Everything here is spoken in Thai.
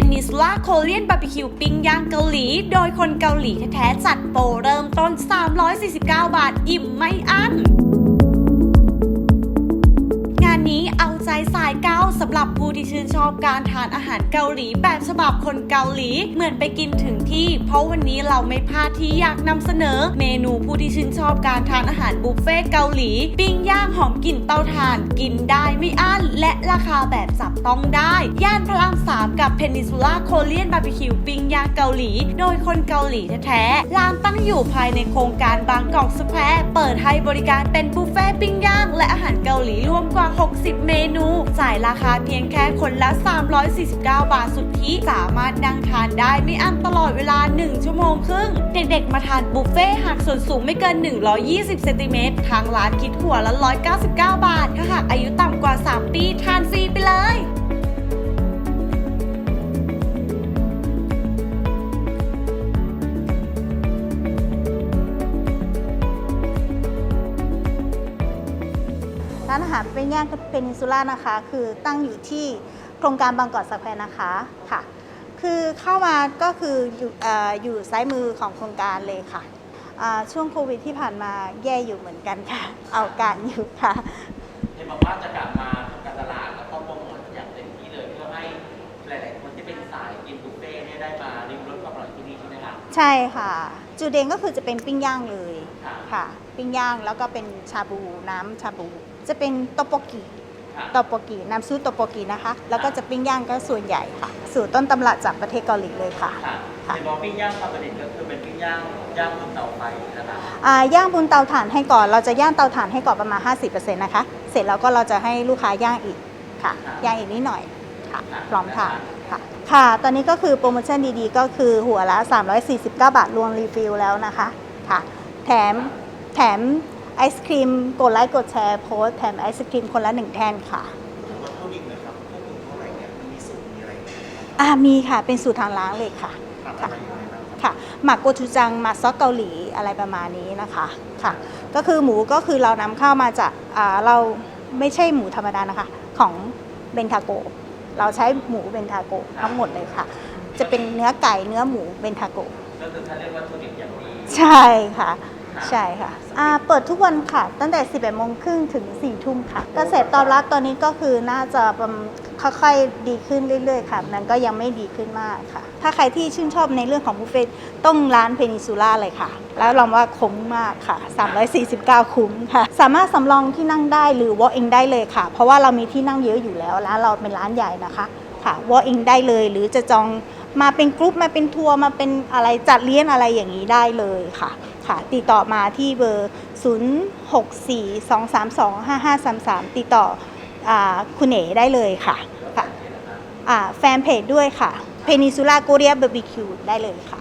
Peninsula Korean Barbecue ปิ้งย่างเกาหลี โดยคนเกาหลีแท้ๆจัดโปรเริ่มต้น 349 บาท อิ่มไม่อั้นายเก้าสำหรับผู้ที่ชื่นชอบการทานอาหารเกาหลีแบบฉบับคนเกาหลี เหมือนไปกินถึงที่ เพราะวันนี้เราไม่พลาดที่อยากนำเสนอ เมนูผู้ที่ชื่นชอบการทานอาหารบุฟเฟ่ต์เกาหลี ปิ้งย่างหอมกลิ่นเตาถ่าน กินได้ไม่อั้น และราคาแบบจับต้องได้ ย่านพระรามสามกับ Peninsula Korean Barbecue ปิ้งย่างเกาหลี โดยคนเกาหลีแท้ๆร้านตั้งอยู่ภายในโครงการบางกอกสแควร์เปิดให้บริการเป็นบุฟเฟ่ต์ปิ้งย่างและอาหารเกาหลีรวมกว่า 60 เมนูจ่ายราคาเพียงแค่คนละ 349 บาทสุทธิสามารถนั่งทานได้ไม่อั้นตลอดเวลา 1 ชั่วโมงครึ่ง เด็กๆ มาทานบุฟเฟ่หากส่วนสูงไม่เกิน 120 เซนติเมตร ทางร้านคิดหัวละ 199 บาท ถ้าหากอายุต่ำกว่า 3 ปี ทานฟรีไปเลย ร้านอาหารเป็นย่างเป็นอินซูล่านะคะ คือตั้งอยู่ที่โครงการบางกอกสแควร์นะคะค่ะ คือเข้ามาก็คืออยู่เอออยู่ซ้ายมือของโครงการเลยค่ะอ่าช่วงโควิดที่ผ่านมาแย่อยู่เหมือนกันค่ะ เอาการอยู่ค่ะ เห็นบอกว่าจะกลับมาทำการตลาดแล้วก็โปรโมทอย่างเต็มที่เลยเพื่อให้หลาย ๆ คนที่เป็นสายกินบุฟเฟ่ต์เนี่ยได้มาริมรสความอร่อยที่นี่ใช่ไหมคะใช่ค่ะ จุดเด่นก็คือจะเป็นปิ้งย่างเลยค่ะ ค่ะ ปิ้งย่างแล้วก็เป็นชาบูน้ำชาบู จะเป็นโตโปกิค่ะโตโปกิน้ำซุปโตโปกินะคะ แล้วก็จะปิ้งย่างก็ส่วนใหญ่ค่ะ สูตรต้นตำรับจากประเทศเกาหลีเลยค่ะค่ะค่ะเห็นบอกปิ้งย่างความประเด็นก็คือเป็นปิ้งย่างย่างบนเตาไฟนะคะอ่าย่างบนเตาถ่านให้ก่อน เราจะย่างเตาถ่านให้ก่อนประมาณ 50%นะคะ เสร็จแล้วก็เราจะให้ลูกค้าย่างอีกค่ะ ย่างอีกนิดหน่อยค่ะพร้อมทานค่ะ ค่ะ ตอนนี้ก็คือโปรโมชั่นดีๆ ก็คือหัวละ 349 บาทรวมรีฟิลแล้วนะคะ ค่ะ แถมแถม ไอศครีมกดไลค์กดแชร์โพสต์แถมไอศครีมคนละหนึ่งแท่นค่ะถึงวัตถุดิบนะครับพวกคุณเท่าไหร่เนี่ยมันมีสูตรมีอะไรไหมครับอ่ามีค่ะเป็นสูตรทางร้านเลยค่ะทำอะไรยังไงบ้างครับค่ะหมักโกชูจังหมักซอสเกาหลีอะไรประมาณนี้นะคะค่ะ ก็คือหมูก็คือเรานำเข้ามาจากอ่าเราไม่ใช่หมูธรรมดานะคะ ของเบนทาโกเราใช้หมูเบนทาโกทั้งหมดเลยค่ะ จะเป็นเนื้อไก่เนื้อหมูเบนทาโกก็คือถ้าเรียกวัตถุดิบอย่างดีใช่ค่ะ ใช่ค่ะอ่าเปิดทุกวันค่ะ ตั้งแต่ 11โมงครึ่งถึง 4 ทุ่มค่ะ กระแสตอบรับตอนนี้ก็คือน่าจะประมาณค่อยๆดีขึ้นเรื่อยๆค่ะมันก็ยังไม่ดีขึ้นมากค่ะ ถ้าใครที่ชื่นชอบในเรื่องของบุฟเฟ่ต์ต้องร้านเพนิซูล่าเลยค่ะ แล้วเราว่าคุ้มมากค่ะ 349 คุ้มค่ะ สามารถสำรองที่นั่งได้หรือ walk in ได้เลยค่ะ เพราะว่าเรามีที่นั่งเยอะอยู่แล้ว ร้านเราเป็นร้านใหญ่นะคะค่ะ walk in ได้เลย หรือจะจองมาเป็นกรุ๊ปมาเป็นทัวร์มาเป็นอะไรจัดเลี้ยงอะไรอย่างนี้ได้เลยค่ะ ค่ะ ติดต่อมาที่เบอร์ 0642325533 ติดต่ออคุณเอ๋ได้เลยค่ะค่ะแฟนเพจด้วยค่ะ Peninsula Korea BBQ ได้เลยค่ะ